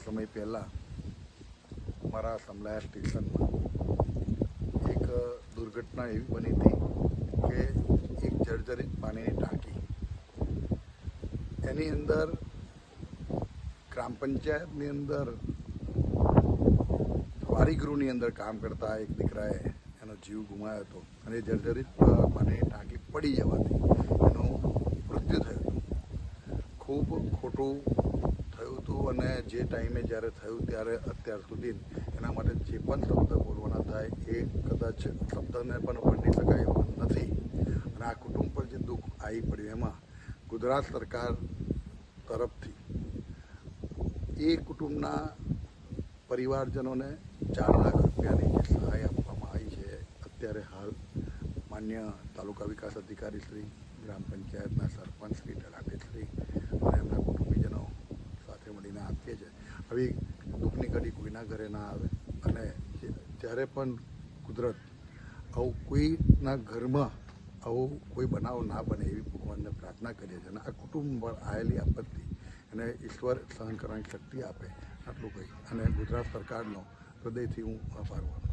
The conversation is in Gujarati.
થોડા સમય પહેલાં મારા સમલાયા સ્ટેશનમાં એક દુર્ઘટના એવી બની હતી કે એક જર્જરિત પાણીની ટાંકી. એની અંદર ગ્રામ પંચાયતની અંદર વારીગૃહની અંદર કામ કરતા એક દીકરાએ એનો જીવ ગુમાવ્યો હતો અને જર્જરિત પાણીની ટાંકી પડી જવાથી એનું મૃત્યુ થયું ખૂબ ખોટું અને જે ટાઈમે જ્યારે થયું ત્યારે અત્યાર સુધી એના માટે જે પણ શબ્દ બોલવાના થાય એ કદાચ શબ્દને પણ વંડી શકાય એવું નથી. અને આ કુટુંબ પર જે દુઃખ આવી પડ્યું એમાં ગુજરાત સરકાર તરફથી એ કુટુંબના પરિવારજનોને ચાર લાખ રૂપિયાની જે સહાય આપવામાં આવી છે, અત્યારે હાલ માન્ય તાલુકા વિકાસ અધિકારી શ્રી, ગ્રામ પંચાયતના સરપંચ શ્રી તલાટી શ્રી અને એમના કુટુંબીજનો મળીને આપીએ છીએ. આવી દુઃખની ઘડી કોઈના ઘરે ના આવે અને જ્યારે પણ કુદરત આવું કોઈના ઘરમાં આવું કોઈ બનાવ ના બને એવી ભગવાનને પ્રાર્થના કરીએ છીએ અને આ કુટુંબ પર આવેલી આપત્તિ એને ઈશ્વર સહન કરવાની શક્તિ આપે, આટલું કહી. અને ગુજરાત સરકારનો હૃદયથી હું આભાર માનું